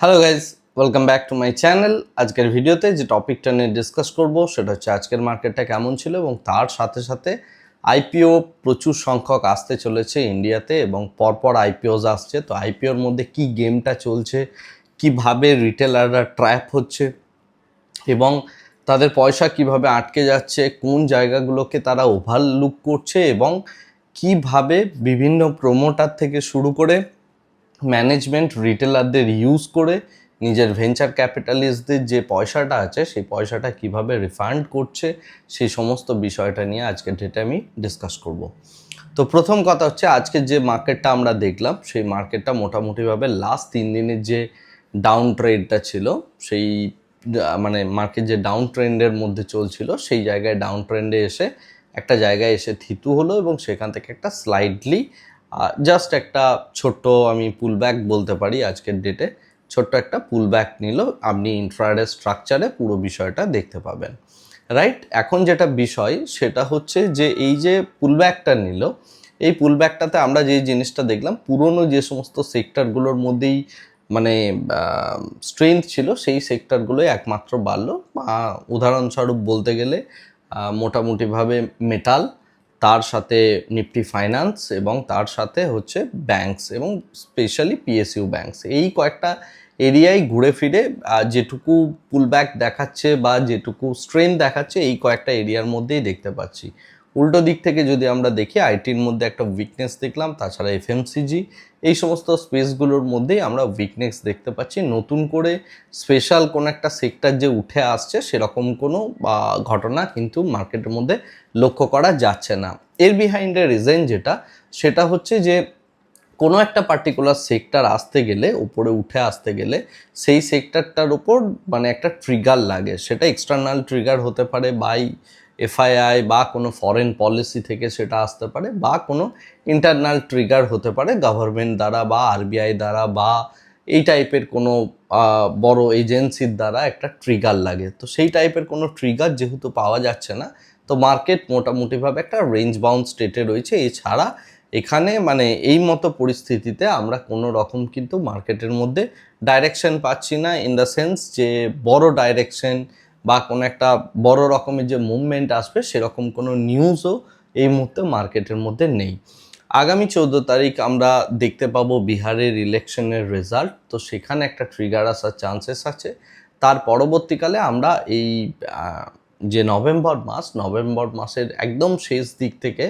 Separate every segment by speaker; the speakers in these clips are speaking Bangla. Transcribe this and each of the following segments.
Speaker 1: Hello guys welcome back to my channel আজকের ভিডিওতে যে টপিকটা নিয়ে ডিসকাস করব, সেটা হচ্ছে আজকের মার্কেটটা কেমন ছিল এবং তার সাথে সাথে আইপিও প্রচুর সংখ্যক আসতে চলেছে ইন্ডিয়াতে এবং পরপর আইপিওস আসছে। তো আইপিওর মধ্যে কি গেমটা চলছে, কীভাবে রিটেলাররা ট্র্যাপ হচ্ছে এবং তাদের পয়সা কীভাবে আটকে যাচ্ছে, কোন জায়গাগুলোকে তারা ওভারলুক করছে এবং কীভাবে বিভিন্ন প্রোমোটার থেকে শুরু করে ম্যানেজমেন্ট রিটেলারদের ইউজ করে নিজের ভেঞ্চার ক্যাপিটালিস্টদের যে পয়সাটা আছে, সেই পয়সাটা কীভাবে রিফান্ড করছে, সেই সমস্ত বিষয়টা নিয়ে আজকের ডেটে আমি ডিসকাস করব। তো প্রথম কথা হচ্ছে, আজকে যে মার্কেটটা আমরা দেখলাম, সেই মার্কেটটা মোটামুটিভাবে লাস্ট তিন দিনের যে ডাউন ট্রেডটা ছিল, সেই মানে মার্কেট যে ডাউন ট্রেন্ডের মধ্যে চলছিল, সেই জায়গায় ডাউন ট্রেন্ডে এসে একটা জায়গায় এসে থিতু হলো এবং সেখান থেকে একটা স্লাইডলি জাস্ট একটা ছোট্ট আমি পুল ব্যাক বলতে পারি আজকের ডেটে ছোট্ট একটা পুল ব্যাক নিল, আপনি ইনফ্রারেড স্ট্রাকচারে পুরো বিষয়টা দেখতে পাবেন। রাইট এখন যেটা বিষয়, সেটা হচ্ছে যে এই যে পুল ব্যাকটা নিল, এই পুল ব্যাকটাতে আমরা যে জিনিসটা দেখলাম, পুরনো যে সমস্ত সেক্টরগুলোর মধ্যেই মানে স্ট্রেংথ ছিল, সেই সেক্টরগুলোই একমাত্র বাড়লো। উদাহরণস্বরূপ বলতে গেলে মোটামুটিভাবে মেটাল তার সাথে নিফটি ফাইন্যান্স এবং তার সাথে হচ্ছে ব্যাংকস এবং স্পেশালি পিএসইউ ব্যাংকস। এই কয়েকটা এরিয়ায় ঘুরে ফিরে যেটুকু পুলব্যাক দেখাচ্ছে বা যেটুকু স্ট্রেন দেখাচ্ছে, এই কয়েকটা এরিয়ার মধ্যেই দেখতে পাচ্ছি। উল্টো দিক থেকে যদি আমরা দেখি আইটির মধ্যে একটা উইকনেস দেখলাম তাছাড়া এফএমসিজি এই সমস্ত স্পেসগুলোর মধ্যেই আমরা উইকনেস দেখতে পাচ্ছি। নতুন করে স্পেশাল কোনো একটা সেক্টর যে উঠে আসছে সেরকম কোনো বা, ঘটনা কিন্তু মার্কেটের মধ্যে লক্ষ্য করা যাচ্ছে না। এর বিহাইন্ডের রিজন যেটা সেটা হচ্ছে যে কোনো একটা পার্টিকুলার সেক্টর আসতে গেলে উপরে উঠে আসতে গেলে সেই সেক্টরটার উপর মানে একটা ট্রিগার লাগে। সেটা এক্সটার্নাল ট্রিগার হতে পারে বাই এফআইআই বা কোনো ফরেন পলিসি থেকে সেটা আসতে পারে বা কোনো ইন্টারনাল ট্রিগার হতে পারে গভর্নমেন্ট দ্বারা বা আরবিআই দ্বারা বা এই টাইপের কোনো বড় এজেন্সির দ্বারা একটা ট্রিগার লাগে। তো সেই টাইপের কোনো ট্রিগার যেহেতু পাওয়া যাচ্ছে না, তো মার্কেট মোটামুটিভাবে একটা রেঞ্জ বাউন্ড স্টেটে রয়েছে। এছাড়া এখানে মানে এই মতো পরিস্থিতিতে আমরা কোনো রকম কিন্তু মার্কেটের মধ্যে ডাইরেকশন পাচ্ছি না ইন দ্য সেন্স যে বড় ডাইরেকশন বা কোনো একটা বড় রকমের যে মুভমেন্ট আসবে, সেরকম কোনো নিউজও এই মুহূর্তে মার্কেটের মধ্যে নেই। আগামী চৌদ্দ তারিখ আমরা দেখতে পাবো বিহারের ইলেকশনের রেজাল্ট তো সেখানে একটা ট্রিগার আসার চান্সেস আছে। তার পরবর্তীকালে আমরা এই যে নভেম্বর মাস, নভেম্বর মাসের একদম শেষ দিক থেকে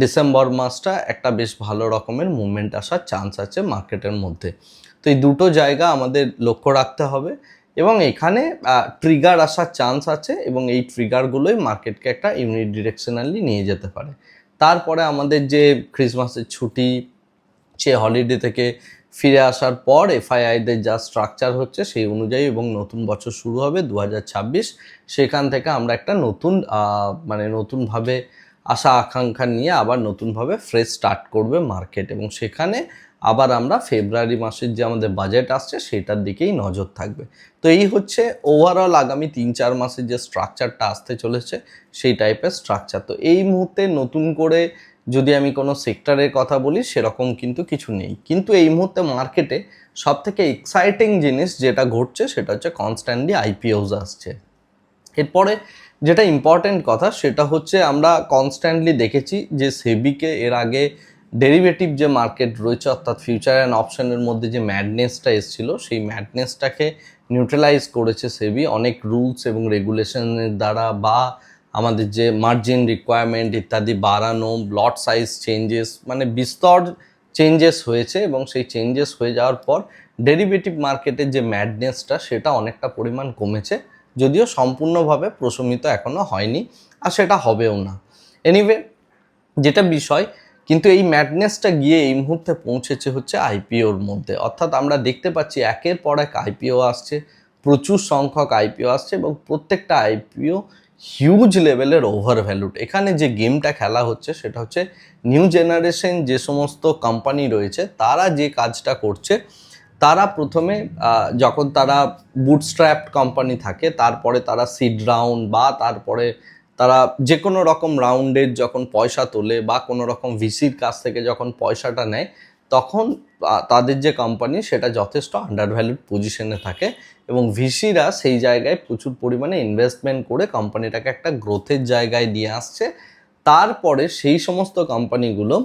Speaker 1: ডিসেম্বর মাসটা একটা বেশ ভালো রকমের মুভমেন্ট আসার চান্স আছে মার্কেটের মধ্যে। তো এই দুটো জায়গা আমাদের লক্ষ্য রাখতে হবে। এবং এখানে ট্রিগার আসার চান্স আছে এবং এই ট্রিগারগুলোই মার্কেটকে একটা ইউনিট ডিরেকশনালি নিয়ে যেতে পারে। তারপরে আমাদের যে ক্রিসমাসের ছুটি, সে হলিডে থেকে ফিরে আসার পর এফআইআইদের যা স্ট্রাকচার হচ্ছে সেই অনুযায়ী এবং নতুন বছর শুরু হবে দু হাজার ছাব্বিশ, সেখান থেকে আমরা একটা নতুন মানে নতুনভাবে আশা আকাঙ্ক্ষা নিয়ে আবার নতুনভাবে ফ্রেশ স্টার্ট করবে মার্কেট এবং সেখানে আবার আমরা ফেব্রুয়ারি মাসের যে আমাদের বাজেট আসছে সেটার দিকেই নজর থাকবে। তো এই হচ্ছে ওভারঅল আগামী তিন চার মাসের যে স্ট্রাকচারটা আসতে চলেছে, সেই টাইপের স্ট্রাকচার তো এই মুহূর্তে নতুন করে যদি আমি কোনো সেক্টরের কথা বলি, সেরকম কিন্তু কিছু নেই। কিন্তু এই মুহূর্তে মার্কেটে সব থেকে এক্সাইটিং জিনিস যেটা ঘটছে, সেটা হচ্ছে কনস্ট্যান্টলি আইপিওস আসছে। এরপরে যেটা ইম্পর্টেন্ট কথা, সেটা হচ্ছে আমরা কনস্ট্যান্টলি দেখেছি যে সেবিকে এর আগে ডেরিভেটিভ যে মার্কেট রয়েছে, অর্থাৎ ফিউচার অ্যান্ড অপশনের মধ্যে যে ম্যাডনেসটা এসেছিল, সেই ম্যাডনেসটাকে নিউট্রালাইজ করেছে সেবি। অনেক রুলস এবং রেগুলেশনের দ্বারা বা আমাদের যে মার্জিন রিকোয়ারমেন্ট ইত্যাদি বাড়ানো, ব্লট সাইজ চেঞ্জেস মানে বিস্তর চেঞ্জেস হয়েছে এবং সেই চেঞ্জেস হয়ে যাওয়ার পর ডেরিভেটিভ মার্কেটের যে ম্যাডনেসটা, সেটা অনেকটা পরিমাণ কমেছে, যদিও সম্পূর্ণভাবে প্রশমিত এখনও হয়নি, আর সেটা হবেও না। এনিওয়ে যেটা বিষয় কিন্তু এই ম্যাডনেসটা গিয়ে এই মুহূর্তে পৌঁছেছে হচ্ছে আইপিওর মধ্যে। অর্থাৎ আমরা দেখতে পাচ্ছি একের পর এক আইপিও আসছে, প্রচুর সংখ্যক আইপিও আসছে এবং প্রত্যেকটা আইপিও হিউজ লেভেলের ওভার ভ্যালুড এখানে যে গেমটা খেলা হচ্ছে সেটা হচ্ছে নিউ জেনারেশন যে সমস্ত কোম্পানি রয়েছে, তারা যে কাজটা করছে, তারা প্রথমে যখন তারা বুটস্ট্র্যাপ কোম্পানি থাকে, তারপরে তারা সিড রাউন্ড বা তারপরে তারা যে কোনো রকম রাউন্ডের যখন পয়সা তোলে বা কোনো রকম ভিসির কাছ থেকে যখন পয়সাটা নেয়, তখন তাদের যে কোম্পানি সেটা যথেষ্ট আন্ডার ভ্যালুড পজিশনে থাকে এবং ভিসিরা সেই জায়গায় প্রচুর পরিমাণে ইনভেস্টমেন্ট করে কোম্পানিটাকে একটা গ্রোথের জায়গায় নিয়ে আসছে। তারপরে সেই সমস্ত কোম্পানিগুলো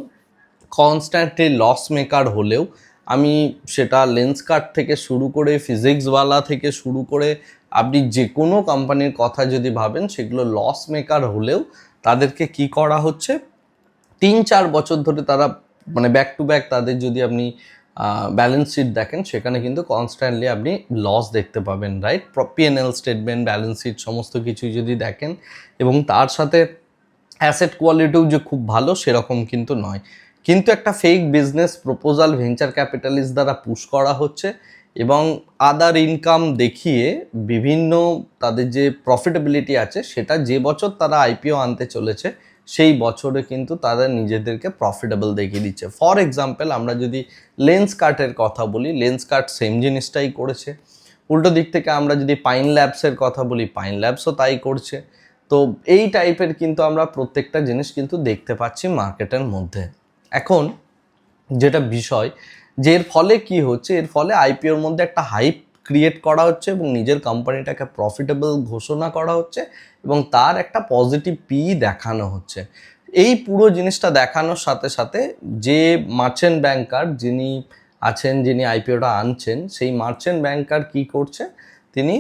Speaker 1: কনস্ট্যান্টলি লস মেকার হলেও, আমি সেটা লেন্স কার্ড থেকে শুরু করে ফিজিক্সওয়ালা থেকে শুরু করে আপনি যে কোনো কোম্পানির কথা যদি ভাবেন, সেগুলো লস মেকার হলেও তাদেরকে কি করা হচ্ছে? তিন চার বছর ধরে তারা মানে ব্যাক টু ব্যাক তাদের যদি আপনি ব্যালেন্স শিট দেখেন, সেখানে কিন্তু কনস্ট্যান্টলি আপনি লস দেখতে পাবেন right PNL statement balance sheet সমস্ত কিছু যদি দেখেন এবং তার সাথে অ্যাসেট কোয়ালিটিও যে খুব ভালো, সেরকম কিন্তু নয়। কিন্তু একটা fake business proposal venture capitalist দ্বারা পুশ করা হচ্ছে। এবং আদার ইনকাম দেখিয়ে বিভিন্ন তাদের যে প্রফিটেবিলিটি আছে, সেটা যে বছর তারা আইপিও আনতে চলেছে, সেই বছরে কিন্তু তারা নিজেদেরকে প্রফিটেবল দেখিয়ে দিচ্ছে। ফর এক্সাম্পল আমরা যদি লেন্স কার্টের কথা বলি লেন্স কার্ট সেম জিনিসটাই করেছে। উল্টো দিক থেকে আমরা যদি পাইন ল্যাবসের কথা বলি পাইন ল্যাবসও তাই করছে। তো এই টাইপের কিন্তু আমরা প্রত্যেকটা জিনিস কিন্তু দেখতে পাচ্ছি মার্কেটের মধ্যে। এখন যেটা বিষয় যে এর ফলে কি হচ্ছে? এর ফলে আইপিওর মধ্যে একটা হাইপ ক্রিয়েট করা হচ্ছে এবং নিজের কোম্পানিটাকে প্রফিটেবল ঘোষণা করা হচ্ছে এবং তার একটা পজিটিভ পি দেখানো হচ্ছে। এই পুরো জিনিসটা দেখানোর সাথে সাথে যে মার্চেন্ট ব্যাংকার যিনি আছেন, যিনি আইপিওটা আনছেন, সেই মার্চেন্ট ব্যাংকার কি করছে? তিনি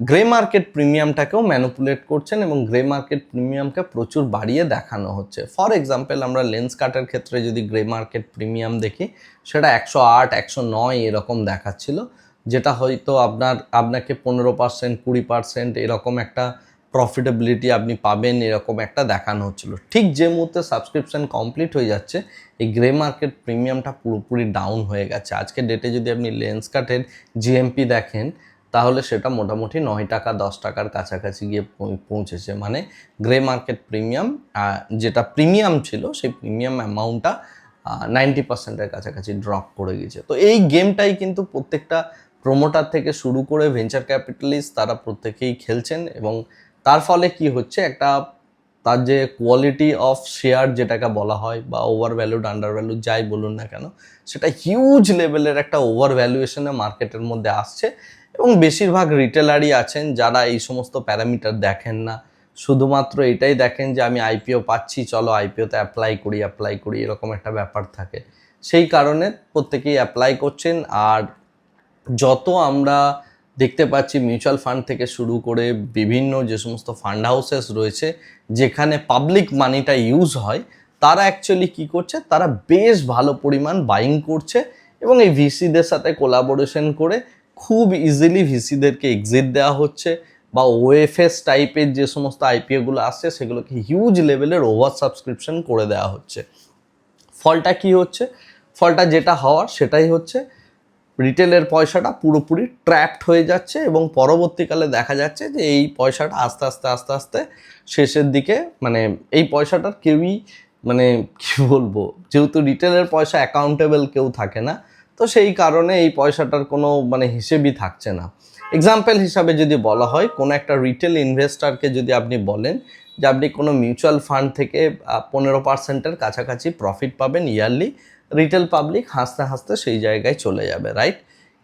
Speaker 1: গ্রে মার্কেট প্রিমিয়ামটাকেও ম্যানুপুলেট করছেন এবং গ্রে মার্কেট প্রিমিয়ামকে প্রচুর বাড়িয়ে দেখানো হচ্ছে। ফর এক্সাম্পল আমরা লেন্স কাটের ক্ষেত্রে যদি গ্রে মার্কেট প্রিমিয়াম দেখি, সেটা একশো আট, একশো নয় এরকম দেখাচ্ছিল, যেটা হয়তো আপনার, আপনাকে পনেরো পার্সেন্ট কুড়ি পার্সেন্ট এরকম একটা প্রফিটেবিলিটি আপনি পাবেন, এরকম একটা দেখানো হচ্ছিল। ঠিক যে মুহূর্তে সাবস্ক্রিপশন কমপ্লিট হয়ে যাচ্ছে, এই গ্রে মার্কেট প্রিমিয়ামটা পুরোপুরি ডাউন হয়ে গেছে। আজকে ডেটে যদি আপনি লেন্স কাটের জিএমপি দেখেন তাহলে সেটা মোটামুটি নয় টাকা, দশ টাকার কাছাকাছি গিয়ে পৌঁছেছে। মানে গ্রে মার্কেট প্রিমিয়াম যেটা প্রিমিয়াম ছিল সেই প্রিমিয়াম অ্যামাউন্টটা নাইনটি পার্সেন্টের কাছাকাছি ড্রপ করে গেছে তো এই গেমটাই কিন্তু প্রত্যেকটা প্রোমোটার থেকে শুরু করে ভেঞ্চার ক্যাপিটালিস্ট তারা প্রত্যেকেই খেলছেন এবং তার ফলে কি হচ্ছে, একটা তার যে কোয়ালিটি অফ শেয়ার যেটাকে বলা হয় বা ওভার ভ্যালুড আন্ডার ভ্যালুড যাই বলুন না কেন, সেটা হিউজ লেভেলের একটা ওভার ভ্যালুয়েশনে মার্কেটের মধ্যে আসছে। এবং বেশিরভাগ রিটেলারই আছেন যারা এই সমস্ত প্যারামিটার দেখেন না। শুধুমাত্র এটাই দেখেন যে আমি আইপিও পাচ্ছি, চলো আইপিওতে অ্যাপ্লাই করি অ্যাপ্লাই করি, এরকম একটা ব্যাপার থাকে। সেই কারণে প্রত্যেকেই অ্যাপ্লাই করছেন আর যত আমরা দেখতে পাচ্ছি মিউচুয়াল ফান্ড থেকে শুরু করে বিভিন্ন যে সমস্ত ফান্ড হাউসেস রয়েছে, যেখানে পাবলিক মানিটা ইউজ হয়, তারা অ্যাকচুয়ালি কি করছে? তারা বেশ ভালো পরিমাণ বাইং করছে এবং এই ভিসিদের সাথে কোলাবোরেশন করে খুব ইজিলি ভিসিদেরকে এক্সিট দেওয়া হচ্ছে বা ওএফএস টাইপের যে সমস্ত আইপিওগুলো আসছে সেগুলোকে হিউজ লেভেলের ওভার সাবস্ক্রিপশন করে দেওয়া হচ্ছে। ফলটা কি হচ্ছে? ফলটা যেটা হওয়ার সেটাই হচ্ছে রিটেলের পয়সাটা পুরোপুরি ট্র্যাপড হয়ে যাচ্ছে এবং পরবর্তীকালে দেখা যাচ্ছে যে এই পয়সাটা আস্তে আস্তে আস্তে আস্তে শেষের দিকে মানে এই পয়সাটার কেউই মানে কি বলব? যেহেতু রিটেলের পয়সা অ্যাকাউন্টেবল কেউ থাকে না তো সেই কারণে এই পয়সাটার কোনো মানে হিসেবই থাকছে না। এক্সাম্পল হিসাবে যদি বলা হয়, কোনো একটা রিটেল ইনভেস্টারকে যদি আপনি বলেন যে আপনি কোনো মিউচুয়াল ফান্ড থেকে পনেরো পার্সেন্টের কাছাকাছি প্রফিট পাবেন ইয়ারলি রিটেল পাবলিক হাসতে হাসতে সেই জায়গায় চলে যাবে রাইট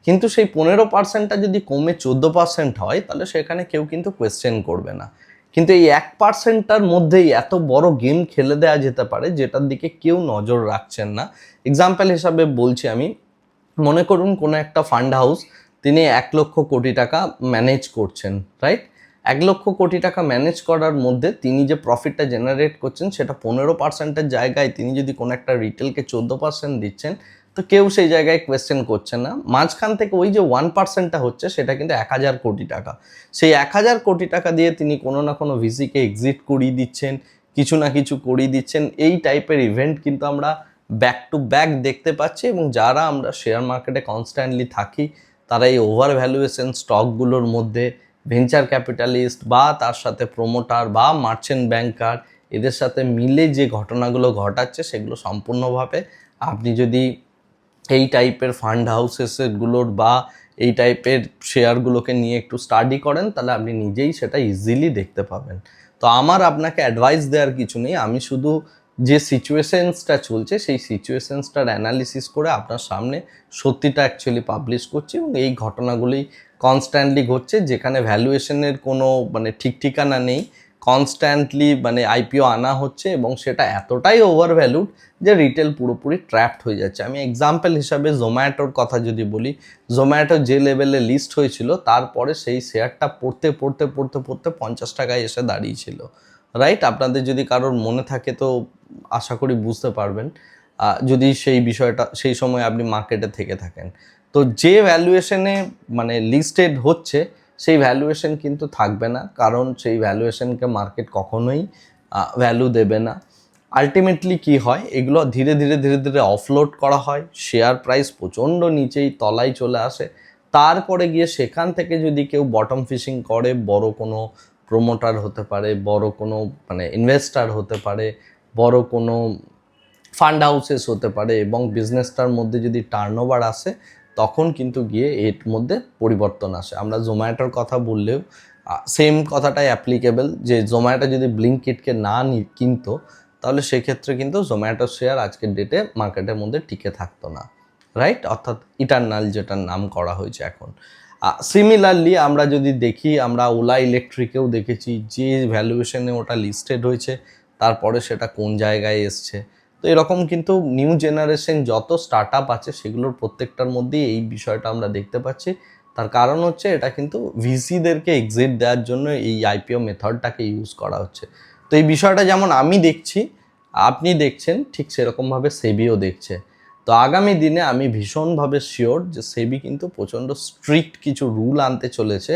Speaker 1: কিন্তু সেই পনেরো পার্সেন্টটা যদি কমে চোদ্দ পার্সেন্ট হয়, তাহলে সেখানে কেউ কিন্তু কোয়েশ্চেন করবে না। কিন্তু এই এক পার্সেন্টটার মধ্যেই এত বড় গেম খেলে দেওয়া যেতে পারে, যেটার দিকে কেউ নজর রাখছেন না। এক্সাম্পল হিসাবে বলছি আমি মনে করুন কোনো একটা ফান্ড হাউস তিনি এক লক্ষ কোটি টাকা ম্যানেজ করছেন রাইট এক লক্ষ কোটি টাকা ম্যানেজ করার মধ্যে তিনি যে প্রফিটটা জেনারেট করছেন সেটা পনেরো পার্সেন্টের জায়গায় তিনি যদি কোনো একটা রিটেলকে চোদ্দ পার্সেন্ট দিচ্ছেন, তো কেউ সেই জায়গায় কোয়েশ্চেন করছে না। মাঝখান থেকে ওই যে ওয়ান পার্সেন্টটা হচ্ছে সেটা কিন্তু এক হাজার কোটি টাকা। সেই এক হাজার কোটি টাকা দিয়ে তিনি কোনো না কোনো ভিসিকে এক্সিট করিয়ে দিচ্ছেন, কিছু না কিছু করিয়ে দিচ্ছেন, এই টাইপের ইভেন্ট কিন্তু আমরা ব্যাক টু ব্যাক দেখতে পাচ্ছি এবং যারা আমরা শেয়ার মার্কেটে কনস্ট্যান্টলি থাকি, তারা এই ওভার ভ্যালুয়েশন স্টকগুলোর মধ্যে ভেঞ্চার ক্যাপিটালিস্ট বা তার সাথে প্রোমোটার বা মার্চেন্ট ব্যাংকার এদের সাথে মিলে যে ঘটনাগুলো ঘটাচ্ছে, সেগুলো সম্পূর্ণভাবে আপনি যদি এই টাইপের ফান্ড হাউসেসগুলোর বা এই টাইপের শেয়ারগুলোকে নিয়ে একটু স্টাডি করেন, তাহলে আপনি নিজেই সেটা ইজিলি দেখতে পাবেন। তো আমার আপনাকে অ্যাডভাইস দেওয়ার কিছু নেই, আমি শুধু যে সিচুয়েশনসটা চলছে, সেই সিচুয়েশনসটার অ্যানালিসিস করে আপনার সামনে সত্যিটা অ্যাকচুয়ালি পাবলিশ করছি এবং এই ঘটনাগুলি কনস্ট্যান্টলি ঘটছে, যেখানে ভ্যালুয়েশনের কোনো মানে ঠিক ঠিকানা নেই। কনস্ট্যান্টলি মানে আইপিও আনা হচ্ছে এবং সেটা এতটাই ওভার ভ্যালুড যে রিটেল পুরোপুরি ট্র্যাপড হয়ে যাচ্ছে। আমি এক্সাম্পল হিসাবে জোম্যাটোর কথা যদি বলি জোম্যাটো যে লেভেলে লিস্ট হয়েছিল, তারপরে সেই শেয়ারটা পড়তে পড়তে পড়তে পড়তে পঞ্চাশ টাকায় এসে দাঁড়িয়েছিল। রাইট আপনাদের যদি কারোর মনে থাকে তো আশা করি বুঝতে পারবেন। যদি সেই বিষয়টা, সেই সময় আপনি মার্কেটে থেকে থাকেন। তো যে ভ্যালুয়েশনে মানে লিস্টেড হচ্ছে, সেই ভ্যালুয়েশন কিন্তু থাকবে না। কারণ সেই ভ্যালুয়েশনকে মার্কেট কখনোই ভ্যালু দেবে না। আলটিমেটলি কি হয়? এগুলো ধীরে ধীরে ধীরে ধীরে অফলোড করা হয়। শেয়ার প্রাইস প্রচণ্ড নিচেই তলায় চলে আসে। তারপরে গিয়ে সেখান থেকে যদি কেউ বটম ফিশিং করে, বড় কোনো প্রোমোটার হতে পারে, বড় কোনো মানে ইনভেস্টার হতে পারে, বড় কোনো ফান্ড হাউসেস হতে পারে এবং বিজনেসটার মধ্যে যদি টার্নওভার আসে, তখন কিন্তু গিয়ে এর মধ্যে পরিবর্তন আসে। আমরা জোম্যাটোর কথা বললেও সেম কথাটাই অ্যাপ্লিকেবল যে জোম্যাটো যদি ব্লিঙ্কিটকে না নি, কিনতো, তাহলে সেক্ষেত্রে কিন্তু জোম্যাটো শেয়ার আজকের ডেটে মার্কেটের মধ্যে টিকে থাকতো না। রাইট অর্থাৎ ইটার্নাল যেটার নাম করা হয়েছে এখন। সিমিলারলি আমরা যদি দেখি, আমরা ওলা ইলেকট্রিকেও দেখেছি, যে ভ্যালুয়েশনে ওটা লিস্টেড হয়েছে, তারপরে সেটা কোন জায়গায় এসছে। তো এরকম কিন্তু নিউ জেনারেশন যত স্টার্ট আপ আছে, সেগুলোর প্রত্যেকটার মধ্যেই এই বিষয়টা আমরা দেখতে পাচ্ছি। তার কারণ হচ্ছে, এটা কিন্তু ভিসিদেরকে এক্সিট দেওয়ার জন্য এই আইপিও মেথডটাকে ইউজ করা হচ্ছে। তো এই বিষয়টা যেমন আমি দেখছি, আপনি দেখছেন, ঠিক সেরকমভাবে সেবিও দেখছে। তো আগামী দিনে আমি ভীষণভাবে শিওর যে সেবি কিন্তু প্রচণ্ড স্ট্রিক্ট কিছু রুল আনতে চলেছে,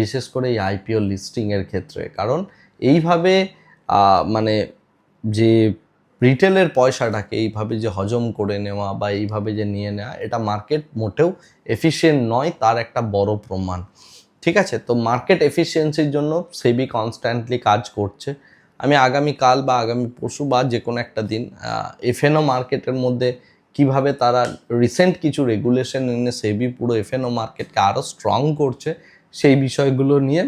Speaker 1: বিশেষ করে এই আইপিও লিস্টিংয়ের ক্ষেত্রে। কারণ এইভাবে মানে যে রিটেলের পয়সাটাকে এইভাবে যে হজম করে নেওয়া বা এইভাবে যে নিয়ে নেওয়া এটা মার্কেট মোটেও এফিসিয়েন্ট নয়, তার একটা বড় প্রমাণ। ঠিক আছে? তো মার্কেট এফিসিয়েন্সির জন্য সেবি কনস্ট্যান্টলি কাজ করছে। আমি আগামী কাল বা আগামী পরশু বা যে কোনো একটা দিন এফএনও মার্কেটের মধ্যে কীভাবে তারা রিসেন্ট কিছু রেগুলেশন এনে সেবি পুরো এফএনও মার্কেটকে আরও স্ট্রং করছে, সেই বিষয়গুলো নিয়ে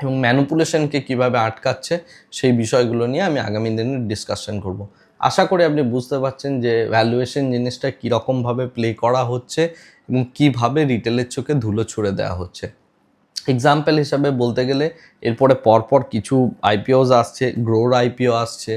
Speaker 1: এবং ম্যানুপুলেশনকে কীভাবে আটকাচ্ছে, সেই বিষয়গুলো নিয়ে আমি আগামী দিনে ডিসকাশন করব। আশা করি আপনি বুঝতে পারছেন যে ভ্যালুয়েশন জিনিসটা কীরকমভাবে প্লে করা হচ্ছে এবং কীভাবে রিটেলের চোখে ধুলো ছুড়ে দেওয়া হচ্ছে। এক্সাম্পল হিসাবে বলতে গেলে, এরপরে পরপর কিছু আইপিওস আসছে গ্রোর আইপিও আসছে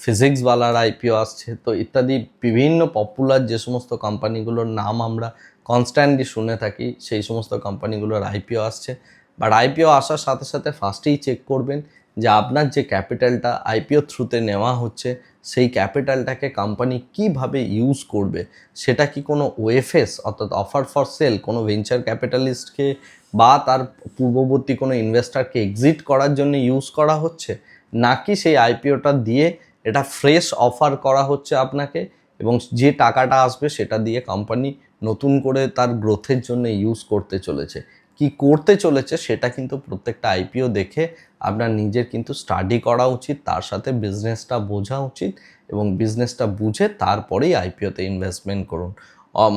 Speaker 1: ফিজিক্সওয়ালার আইপিও আসছে, তো ইত্যাদি বিভিন্ন পপুলার যে সমস্ত কোম্পানিগুলোর নাম আমরা কনস্ট্যান্টলি শুনে থাকি, সেই সমস্ত কোম্পানিগুলোর আইপিও আসছে। বাট আইপিও আসার সাথে সাথে ফার্স্টেই চেক করবেন যে আপনার যে ক্যাপিটালটা আইপিও থ্রুতে নেওয়া হচ্ছে, সেই ক্যাপিটালটাকে কোম্পানি কীভাবে ইউজ করবে? সেটা কি কোনো ওএফএস অর্থাৎ অফার ফর সেল কোনো ভেঞ্চার ক্যাপিটালিস্টকে বা তার পূর্ববর্তী কোনো ইনভেস্টারকে এক্সিট করার জন্য ইউজ করা হচ্ছে? নাকি সেই আইপিওটা দিয়ে এটা ফ্রেশ অফার করা হচ্ছে আপনাকে এবং যে টাকাটা আসবে সেটা দিয়ে কোম্পানি নতুন করে তার গ্রোথের জন্য ইউজ করতে চলেছে। কি করতে চলেছে সেটা কিন্তু প্রত্যেকটা আইপিও দেখে আপনার নিজের কিন্তু স্টাডি করা উচিত, তার সাথে বিজনেসটা বোঝা উচিত এবং বিজনেসটা বুঝে তারপরেই আইপিওতে ইনভেস্টমেন্ট করুন।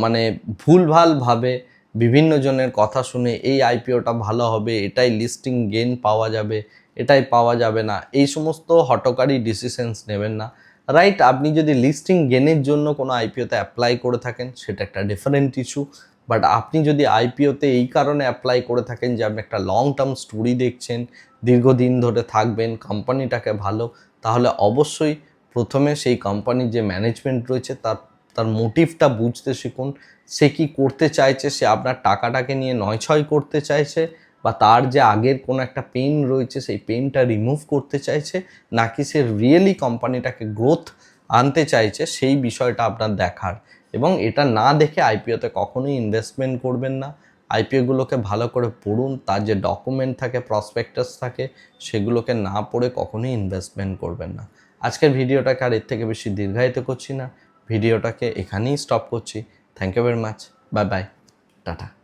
Speaker 1: মানে ভুলভালভাবে বিভিন্ন জনের কথা শুনে এই আইপিওটা ভালো হবে, এটাই লিস্টিং গেন পাওয়া যাবে এটাই পাওয়া যাবে না। এই সমস্ত হটকারি ডিসিশনস নেবেন না। রাইট আপনি যদি লিস্টিং গেনের জন্য কোনো আইপিওতে অ্যাপ্লাই করে থাকেন, সেটা একটা ডিফারেন্ট ইস্যু বাট আপনি যদি আইপিওতে এই কারণে অ্যাপ্লাই করে থাকেন যে আপনি একটা লং টার্ম স্টোরি দেখছেন, দীর্ঘদিন ধরে থাকবেন কোম্পানিটাকে ভালো, তাহলে অবশ্যই প্রথমে সেই কোম্পানির যে ম্যানেজমেন্ট রয়েছে, তার তার মোটিভটা বুঝতে শিখুন। সে কি করতে চাইছে, সে আপনার টাকাটাকে নিয়ে নয় ছয় করতে চাইছে বা তার যে আগের কোনো একটা পেন রয়েছে, সেই পেনটা রিমুভ করতে চাইছে, নাকি সে রিয়েলি কোম্পানিটাকে গ্রোথ আনতে চাইছে, সেই বিষয়টা আপনার দেখার। এবং এটা না দেখে আইপিওতে কখনোই ইনভেস্টমেন্ট করবেন না। আইপিওগুলোকে ভালো করে পড়ুন, তার যে ডকুমেন্ট থাকে প্রসপেক্টাস থাকে, সেগুলোকে না পড়ে কখনোই ইনভেস্টমেন্ট করবেন না। আজকের ভিডিওটাকে আর এর থেকে বেশি দীর্ঘায়িত করছি না। ভিডিওটাকে এখানেই স্টপ করছি। Thank you very much bye bye tata